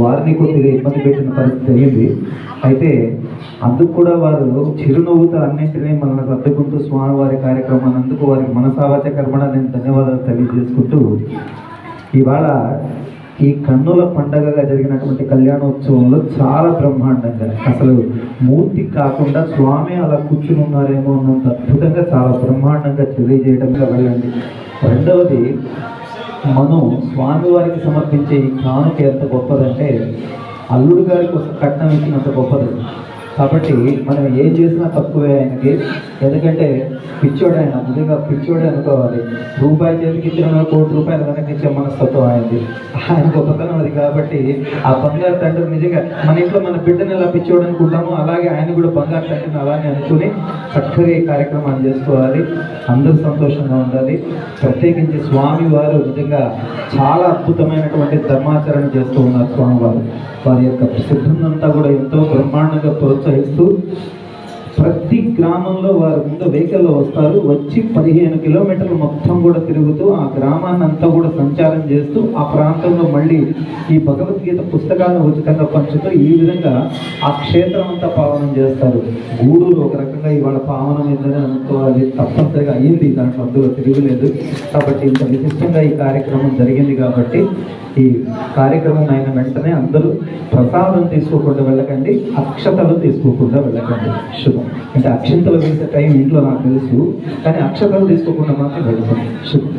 వారిని కొద్దిగా ఇబ్బంది పెట్టిన పరిస్థితి అయ్యింది. అయితే అందుకు కూడా వారు చిరునవ్వుతో అన్నింటినీ మనల్ని సర్దుకుంటూ స్వామివారి కార్యక్రమాన్ని అందుకు వారికి మనసావాచ కర్మణ నేను ధన్యవాదాలు తెలియజేసుకుంటూ ఇవాళ ఈ కన్నుల పండగగా జరిగినటువంటి కళ్యాణోత్సవంలో చాలా బ్రహ్మాండంగా అసలు మూర్తి కాకుండా స్వామి అలా కూర్చుని ఉన్నారేమో అన్నంత అద్భుతంగా చాలా బ్రహ్మాండంగా తెలియజేయడంగా వెళ్ళండి. రెండవది మనం స్వామివారికి సమర్పించే ఈ కానుక ఎంత గొప్పదంటే అల్లుడు గారి కోసం కట్నం ఇచ్చినంత గొప్పది. కాబట్టి మనం ఏం చేసినా తక్కువే ఆయనకి. ఎందుకంటే పిచ్చోడు ఆయన నిజంగా పిచ్చోడే అనుకోవాలి. రూపాయి చేతికి ఇచ్చిన కోటి రూపాయలు వెనక్కి ఇచ్చే మనస్తత్వం ఆయనది. ఆయన గొప్పతనం అది కాబట్టి ఆ బంగారు తండ్రి నిజంగా మన ఇంట్లో మన బిడ్డను ఎలా పిచ్చోడు అనుకుంటామో అలాగే ఆయన కూడా బంగారు తండ్రిని అలానే అనుకుని చక్కగా ఈ కార్యక్రమాన్ని చేసుకోవాలి. అందరూ సంతోషంగా ఉండాలి. ప్రత్యేకించి స్వామి వారు నిజంగా చాలా అద్భుతమైనటువంటి ధర్మాచరణ చేస్తూ ఉన్నారు స్వామివారు. వారి యొక్క ప్రసిద్ధంతా కూడా ఎంతో బ్రహ్మాండంగా ప్రోత్సహిస్తూ ప్రతి గ్రామంలో వారు ముందు వెహికల్లో వస్తారు. వచ్చి పదిహేను కిలోమీటర్లు మొత్తం కూడా తిరుగుతూ ఆ గ్రామాన్ని అంతా కూడా సంచారం చేస్తూ ఆ ప్రాంతంలో మళ్ళీ ఈ భగవద్గీత పుస్తకాలను ఉచితంగా పంచుతూ ఈ విధంగా ఆ క్షేత్రం అంతా పావనం చేస్తారు. గూడూరు ఒక రకంగా ఇవాళ పావనం ఏందని అనుకోవాలి. తప్పనిసరిగా అయ్యింది. దాంట్లో అందులో తిరుగులేదు. కాబట్టి ఇంత విశిష్టంగా ఈ కార్యక్రమం జరిగింది కాబట్టి ఈ కార్యక్రమం అయిన వెంటనే అందరూ ప్రసాదం తీసుకోకుండా వెళ్ళకండి అక్షతలు తీసుకోకుండా వెళ్ళకండి. శుభం. అంటే అక్షంతలు వేసే టైం ఇంట్లో నాకు తెలుసు కానీ అక్షతలు తీసుకోకుండా మాత్రం వెళ్తాం శుభం.